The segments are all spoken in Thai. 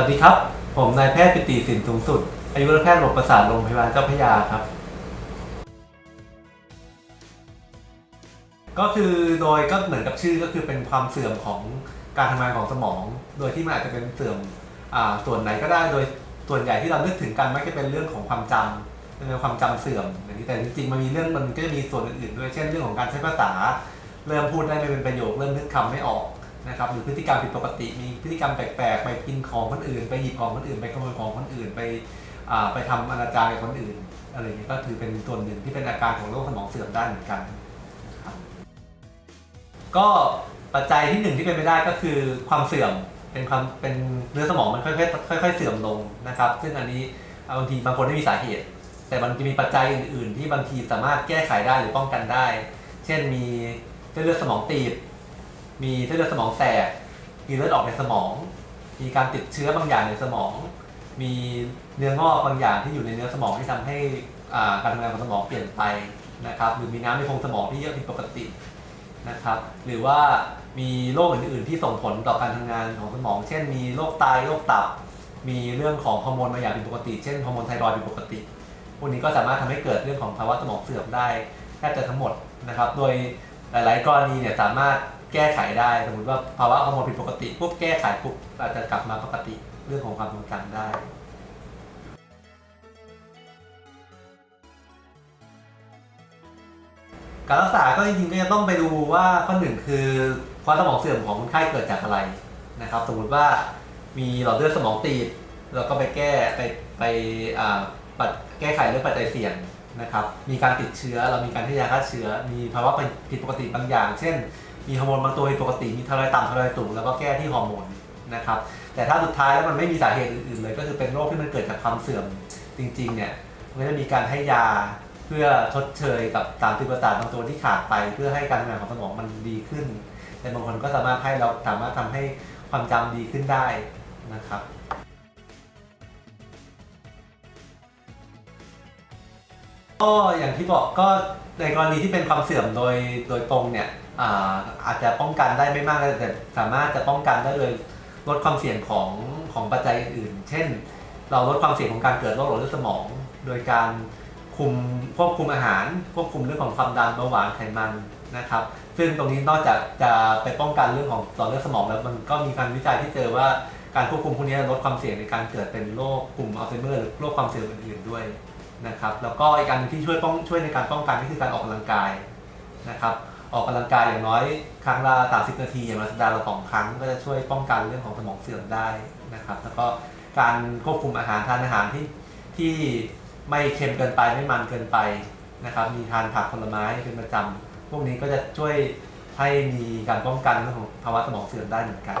วัสดีครับ ผมนายแพทย์ปิติสินสูงสุด อายุรแพทย์ระบบประสาทโรงพยาบาลเจ้าพระยาครับ ก็คือโดยก็เหมือนกับชื่อก็คือเป็นความเสื่อมของการทำงานของสมอง โดยที่มันอาจจะเป็นเสื่อมอ่าส่วนไหนก็ได้ โดยส่วนใหญ่ที่เรานึกถึงกันมักจะเป็นเรื่องของความจำเป็นความจำเสื่อมอย่างนี้แต่จริงๆมันมีเรื่องมันก็จะมีส่วนอื่นๆด้วย เช่นเรื่องของการใช้ภาษา เริ่มพูดได้ไม่เป็นประโยค เริ่มนึกคำไม่ออก นะครับหรือพฤติกรรมผิดปกติ มีพฤติกรรมแปลกๆ ไปกินของคนอื่น ไปหยิบของคนอื่น ไปขโมยของคนอื่น ไปไปทำอนาจารกับคนอื่นอะไรอย่างนี้ก็ถือเป็นส่วหนึ่งที่เป็นอาการของโรคสมองเสื่อมได้เหมือนกันครับก็ปัจจัยที่หนึ่งที่เป็นไปได้ก็คือความเสื่อมเป็นความเป็นเนื้อสมองมันค่อยๆค่อยๆเสื่อมลงนะครับ ซึ่งอันนี้บางทีบางคนไม่มีสาเหตุ แต่มันจะมีปัจจัยอื่น ๆ ที่บางทีสามารถแก้ไขได้หรือป้องกันได้ เช่นมีเส้นเลือดสมองตีบ มีเส้นเลือดสมองแตก มีเลือดออกในสมอง มีการติดเชื้อบางอย่างในสมอง มีเนื้องอกบางอย่างที่อยู่ในเนื้อสมองที่ทำให้การทำงานของสมองเปลี่ยนไปนะครับ หรือมีน้ำในโพรงสมองที่เยอะผิดปกตินะครับ หรือว่ามีโรคอื่นๆที่ส่งผลต่อการทำงานของสมอง เช่น มีโรคไตโรคตับ มีเรื่องของฮอร์โมนบางอย่างผิดปกติ เช่นฮอร์โมนไทรอยด์ผิดปกติ พวกนี้ก็สามารถทำให้เกิดเรื่องของภาวะสมองเสื่อมได้แทบจะทั้งหมดนะครับ โดย หลายๆกรณีเนี่ยสามารถแก้ไขได้สมมติว่าภาวะฮอร์โมนผิดปกติพวกแก้ไขปุ๊บอาจจะกลับมาปกติเรื่องของความทรงจำได้การรักษาก็จริงๆก็จะต้องไปดูว่าข้อหนึ่งคือภาวะสมองเสื่อมของคนไข้เกิดจากอะไรนะครับ สมมติว่ามีหลอดเลือดสมองตีบเราก็ไปแก้ไปไปปัดแก้ไขเรื่องปัจจัยเสี่ยง นะครับมีการติดเชื้อเรามีการให้ยาฆ่าเชื้อ มีภาวะผิดปกติบางอย่าง เช่น มีฮอร์โมนบางตัวผิดปกติมีไทรอยต่ำไทรอยสูงแล้วก็แก้ที่ฮอร์โมนนะครับแต่ถ้าสุดท้ายแล้วมันไม่มีสาเหตุอื่นๆเลย ก็คือเป็นโรคที่มันเกิดจากความเสื่อมจริงๆเนี่ยมันก็จะมีการให้ยาเพื่อชดเชยกับตามที่ประสาทบางตัวที่ขาดไป เพื่อให้การทำงานของสมองมันดีขึ้น แต่บางคนก็สามารถให้เราสามารถทำให้ความจำดีขึ้นได้นะครับ ก็อย่างที่บอกก็ในกรณีที่เป็นความเสื่อมโดยโดยตรงเนี่ยอ่าอาจจะป้องกันได้ไม่มากแต่สามารถจะป้องกันได้โดยลดความเสี่ยงของของปัจจัยอื่น เช่น เราลดความเสี่ยงของการเกิดโรคหลอดเลือดสมอง โดยการคุมควบคุมอาหารควบคุมเรื่องของความดันเบาหวานไขมันนะครับ ซึ่งตรงนี้นอกจากจะไปป้องกันเรื่องของหลอดเลือดสมองแล้วมันก็มีการวิจัยที่เจอว่าการควบคุมพวกนี้ลดความเสี่ยงในการเกิดเป็นโรคกลุ่มอัลไซเมอร์หรือโรคความเสี่ยงอื่นๆด้วย นะครับแล้วก็อีกอันหนึ่งที่ช่วยป้องช่วยในการป้องกันก็คือการออกกำลังกายนะครับออกกำลังกายอย่างน้อยครั้งละ30 นาทีอย่างน้อยสัปดาห์ละสองครั้ง ก็จะช่วยป้องกันเรื่องของสมองเสื่อมได้นะครับแล้วก็การควบคุมอาหารทานอาหารที่ที่ไม่เค็มเกินไปไม่มันเกินไปนะครับมีทานผักผลไม้เป็นประจำพวกนี้ก็จะช่วยให้มีการป้องกันเรื่องของภาวะสมองเสื่อมได้เหมือนกัน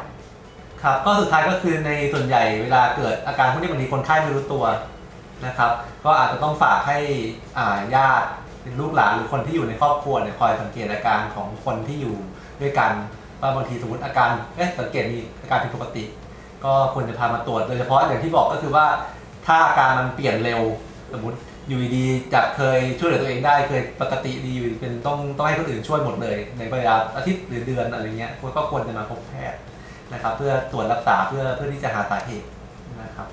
ครับก็สุดท้ายก็คือในส่วนใหญ่เวลาเกิดอาการพวกนี้บางทีคนไข้ไม่รู้ตัว นะครับ ก็อาจจะต้องฝากให้ญาติเป็นลูกหลานหรือคนที่อยู่ในครอบครัวเนี่ยคอยสังเกตอาการของคนที่อยู่ด้วยกันว่าบางทีสมมติอาการเอ๊ะสังเกตมีอาการผิดปกติ ก็ควรจะพามาตรวจโดยเฉพาะอย่างที่บอกก็คือว่าถ้าอาการมันเปลี่ยนเร็วสมมติอยู่ดีๆจากเคยช่วยเหลือตัวเองได้เคยปกติดีอยู่เป็นต้องต้องให้คนอื่นช่วยหมดเลย ในเวลาอาทิตย์หรือเดือนอะไรเงี้ยก็ควรจะมาพบแพทย์นะครับ เพื่อตรวจรักษาเพื่อเพื่อที่จะหาสาเหตุนะครับ